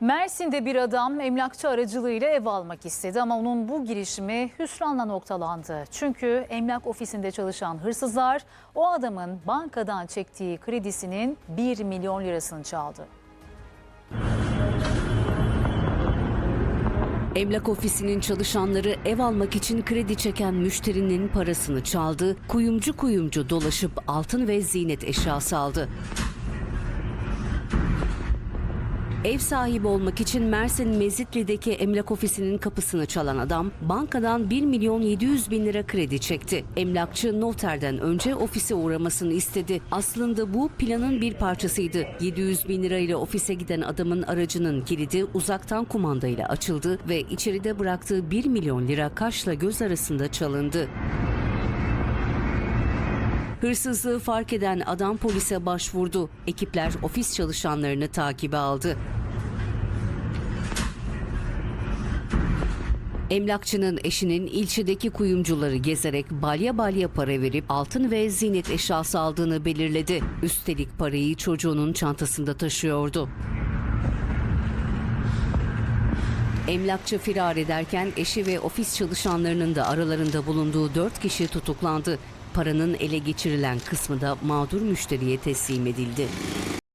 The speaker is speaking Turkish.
Mersin'de bir adam emlakçı aracılığıyla ev almak istedi ama onun bu girişimi hüsranla noktalandı. Çünkü emlak ofisinde çalışan hırsızlar o adamın bankadan çektiği kredisinin 1 milyon lirasını çaldı. Emlak ofisinin çalışanları ev almak için kredi çeken müşterinin parasını çaldı, kuyumcu kuyumcu dolaşıp altın ve ziynet eşyası aldı. Ev sahibi olmak için Mersin Mezitli'deki emlak ofisinin kapısını çalan adam bankadan 1 milyon 700 bin lira kredi çekti. Emlakçı noterden önce ofise uğramasını istedi. Aslında bu planın bir parçasıydı. 700 bin lirayla ofise giden adamın aracının kilidi uzaktan kumandayla açıldı ve içeride bıraktığı 1 milyon lira kaşla göz arasında çalındı. Hırsızlığı fark eden adam polise başvurdu. Ekipler ofis çalışanlarını takibe aldı. Emlakçının eşinin ilçedeki kuyumcuları gezerek balya balya para verip altın ve ziynet eşyası aldığını belirledi. Üstelik parayı çocuğunun çantasında taşıyordu. Emlakçı firar ederken eşi ve ofis çalışanlarının da aralarında bulunduğu dört kişi tutuklandı. Paranın ele geçirilen kısmı da mağdur müşteriye teslim edildi.